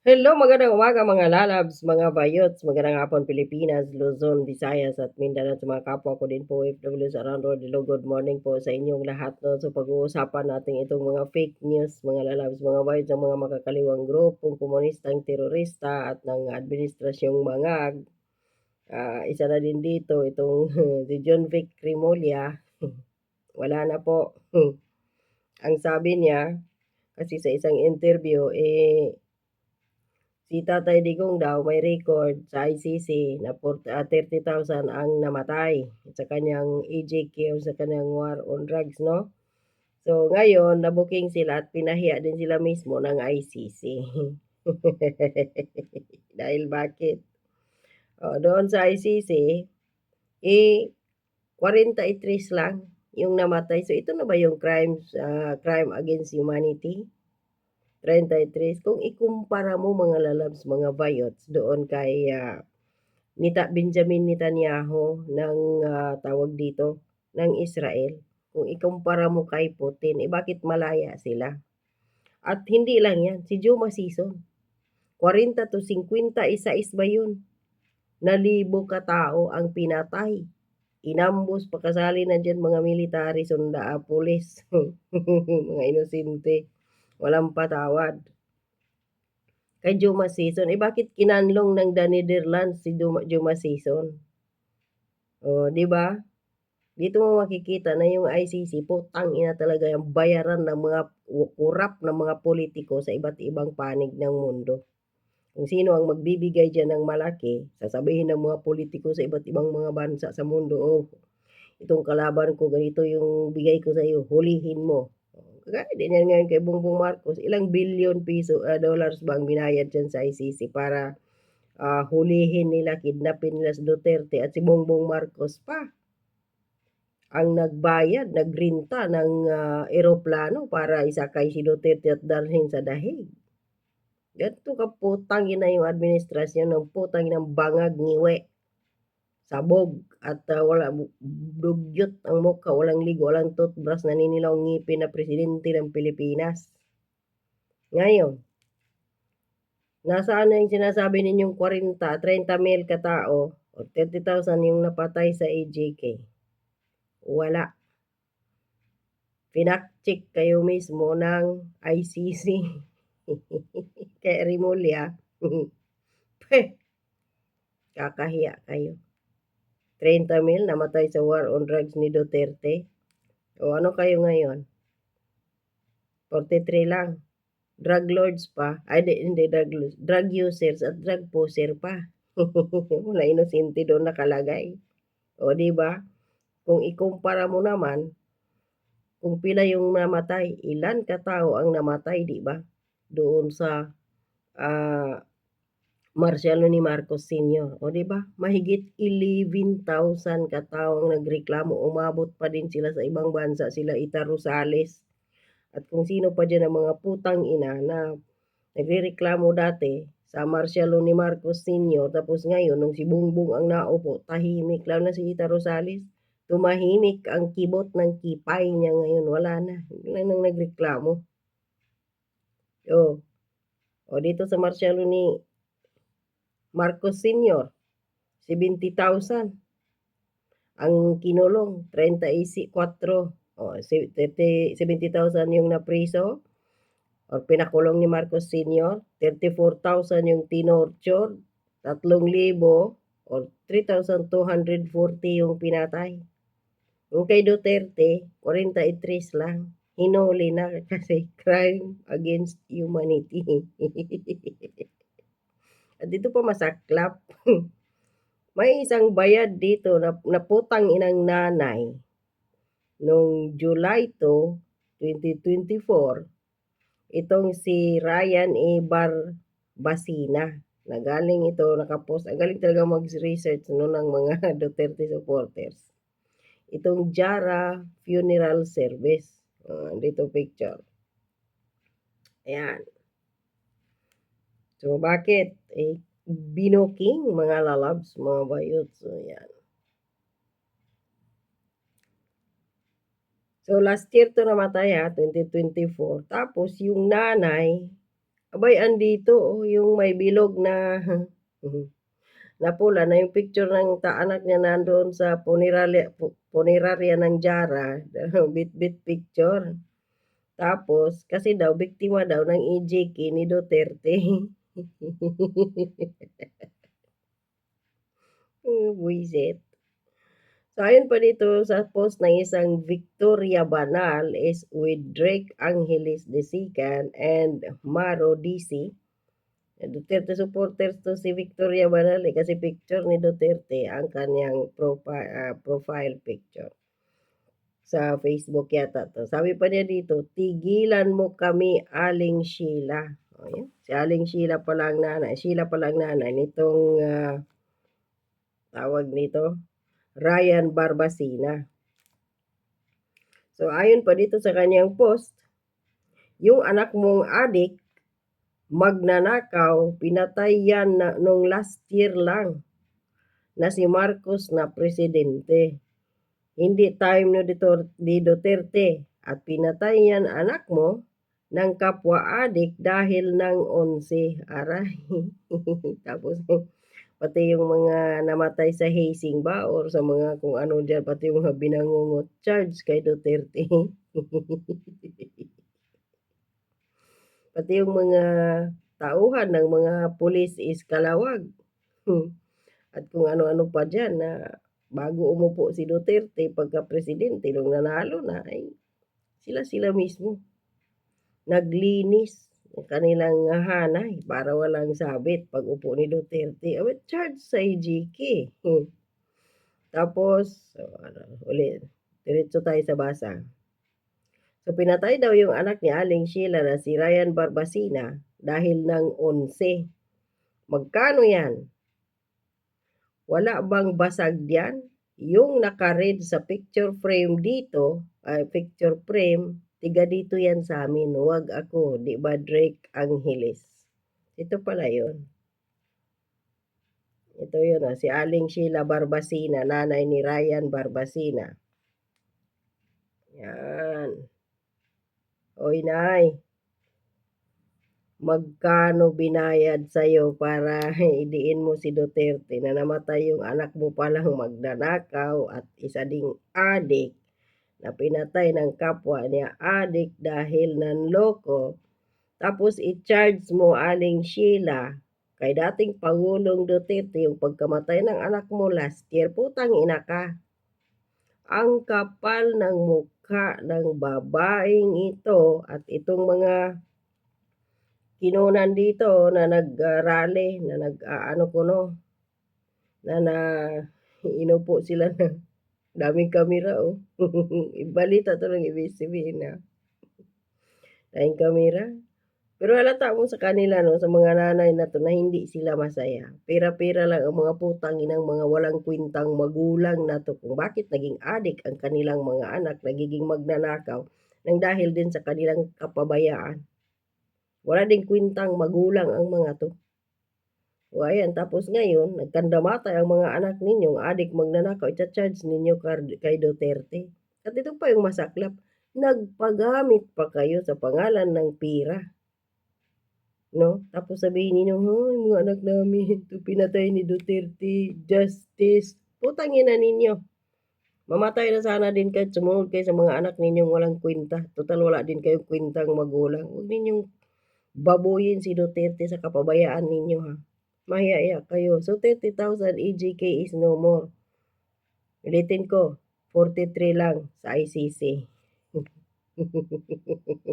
Hello, magandang umaga mga lalabs, mga bayots, magandang hapon Pilipinas, Luzon, Visayas at Mindanao sa mga kapwa ko din po OFWs around the world. Good morning po sa inyong lahat. No? So pag-uusapan natin itong mga fake news, mga lalabs, mga bayots, ng mga makakaliwang grupong komunistang terorista at ng administrasyong mga uh, isa na din dito itong si John Vic Crimolia. Wala na po. Ang sabi niya, kasi sa isang interview, eh, Si Tatay Digong daw may record sa ICC na 30,000 ang namatay sa kanyang EJK o sa kanyang war on drugs, no? So, ngayon, nabuking sila at pinahiya din sila mismo ng ICC. Dahil bakit? O, doon sa ICC, eh, 43 lang yung namatay. So, ito na ba yung crimes, uh, crime against humanity? 33. Kung ikumpara mo mga lalabs, mga bayots doon kay uh, Nita Benjamin Netanyahu ng uh, tawag dito ng Israel, kung ikumpara mo kay Putin, eh bakit malaya sila? At hindi lang yan, si Juma Season, 40 to 50 isa-is ba yun? Nalibo ka tao ang pinatay. Inambos, pakasali na dyan mga military, sunda, pulis, mga inosente Walang patawad. Kay Juma Season, eh bakit kinanlong ng The Netherlands si Juma, Juma Season? O, di ba? Dito mo makikita na yung ICC, putang ina talaga yung bayaran ng mga kurap ng mga politiko sa iba't ibang panig ng mundo. Kung sino ang magbibigay dyan ng malaki, sasabihin ng mga politiko sa iba't ibang mga bansa sa mundo, oh, itong kalaban ko, ganito yung bigay ko sa iyo, hulihin mo. Kagaya din yan ngayon kay Bongbong Marcos, ilang billion piso, uh, dollars bang binayad dyan sa ICC para uh, hulihin nila, kidnapin nila si Duterte at si Bongbong Marcos pa ang nagbayad, nagrinta ng uh, eroplano para isakay si Duterte at dalhin sa dahig. Ganito ka putang ina yung administrasyon ng putang ng bangag ngiwe sabog at uh, wala dugyot ang mukha, walang ligo, walang toothbrush, naninilaw ngipin na presidente ng Pilipinas. Ngayon, nasaan na yung sinasabi ninyong 40, 30 mil katao o 30,000 yung napatay sa AJK? Wala. Pinakcheck kayo mismo ng ICC kay Rimulya. Kakahiya kayo. 30 mil namatay sa war on drugs ni Duterte. O ano kayo ngayon? 43 lang. Drug lords pa. Ay, di, hindi drug lords. Drug users at drug poser pa. Wala inosente doon nakalagay. O, di ba? Kung ikumpara mo naman, kung pila yung namatay, ilan katao ang namatay, di ba? Doon sa uh, Marcialo ni Marcos Sr. O di ba? Mahigit 11,000 katao ang nagreklamo. Umabot pa din sila sa ibang bansa, sila Ita Rosales. At kung sino pa dyan ang mga putang ina na nagrereklamo dati sa Marcialo ni Marcos Sr. Tapos ngayon, nung si Bungbong ang naupo, tahimik lang na si Ita Rosales. Tumahimik ang kibot ng kipay niya ngayon. Wala na. Wala nang nagreklamo. O, o dito sa Marcialo ni Marcos Sr., 70,000. Ang kinulong, 34. O, 70,000 yung napriso. O, pinakulong ni Marcos Sr., 34,000 yung tinorture, 3,000 o 3,240 yung pinatay. Yung kay Duterte, 43 lang. Hinuli na kasi crime against humanity. Dito pa masaklap. May isang bayad dito na naputang inang nanay noong July 2, 2024. Itong si Ryan A. Barbasina. Nagaling ito, nakapost. Ang galing talaga mag-research no, ng mga Duterte supporters. Itong Jara Funeral Service. Uh, dito picture. Ayan. So, bakit? Eh, binoking mga lalabs, mga bayot. So, yan. So, last year to namatay ha, 2024. Tapos, yung nanay, Abay andito, oh, yung may bilog na na pula na yung picture ng ta anak niya nandoon sa punerarya pu punerarya ng Jara, bitbit picture. Tapos kasi daw biktima daw ng EJK ni Duterte. Hmm, buwisit. So, ayon pa dito sa post ng isang Victoria Banal is with Drake Angeles II and Maro DC. Duterte supporters 'to si Victoria Banal, eh, kasi picture ni Duterte ang kaniyang profi ah, profile picture. Sa Facebook yata 'to. Sabi pa niya dito, "Tigilan mo kami Aling Sheila." Oh, 'yan. Si Aling Sheila pala ang nanay Sheila pala ang nanay nitong, ah tawag nito, Ryan Barbacena. So, ayon pa dito sa kaniyang post, "Yung anak mong adik, magnanakaw, pinatay yan na nung last year lang, na si Marcos na presidente. Hindi time Dutor ni Duterte at pinatay yan anak mo ng kapwa-adik dahil ng 11." Aray, tapos pati yung mga namatay sa hazing ba or sa mga kung ano diyan, pati yung mga binangungot charge kay Duterte. Pati yung mga tauhan ng mga pulis is kalawag. At kung ano-ano pa diyan na bago umupo si Duterte pagka-presidente nung nanalo na, ay sila-sila mismo. Naglinis ng kanilang hanay para walang sabit pag-upo ni Duterte, aba'y charge sa. Hmm. Tapos, oh, ano ulit, diretso tayo sa basa. So, pinatay daw yung anak ni Aling Sheila na si Ryan Barbacena dahil ng 11. Magkano yan? Wala bang basag diyan? Yung naka-red sa picture frame dito, ay picture frame, tiga dito yan sa'min, huwag ako, 'di ba Drake Angeles. Ito pala yun. Ito yun, oh, si Aling Sheila Barbacena, nanay ni Ryan Barbacena. Yan. "Hoy Nay" "magkano binayad sa'yo para idiin mo si Duterte na namatay yung anak mo palang magnanakaw at isa ding adik na pinatay ng kapwa niya adik dahil nanloko, tapos i-charge mo Aling Sheila kay dating Pangulong Duterte yung pagkamatay ng anak mo last year, putang-ina ka." Ang kapal ng mukha ng babaeng ito at itong mga kinunan dito na nag-rally, na nag-aano kuno, na na inupo sila ng daming kamera, oh. Balita 'to ng ABS-CBN, ah. Daming kamera. Pero halata mo sa kanila 'no, sa mga nanay na 'to na hindi sila masaya. Pera-pera lang ang mga putang-inang mga walang kwentang magulang na 'to kung bakit naging adik ang kanilang mga anak, nagiging magnanakaw nang dahil din sa kanilang kapabayaan. Wala ding kwentang magulang ang mga 'to. O ayan, tapos ngayon nagkandamatay ang mga anak ninyong adik magnanakaw, icha-charge ninyo kay Duterte. At ito pa yung masaklap, nagpagamit pa kayo sa pangalan ng pera. 'No, tapos sabihin ninyo, "Hay, mga anak namin 'to pinatay ni Duterte, justice." Putang-ina ninyo. Mamatay na sana din kayo sumunod kayo sa mga anak ninyong walang kwenta, tutal wala din kayong kwentang magulang. Huwag ninyong babuyin si Duterte sa kapabayaan ninyo, ha. Mahiya-hiya kayo. So, 30,000 EJK is no more. Ulitin ko, 43 lang sa ICC.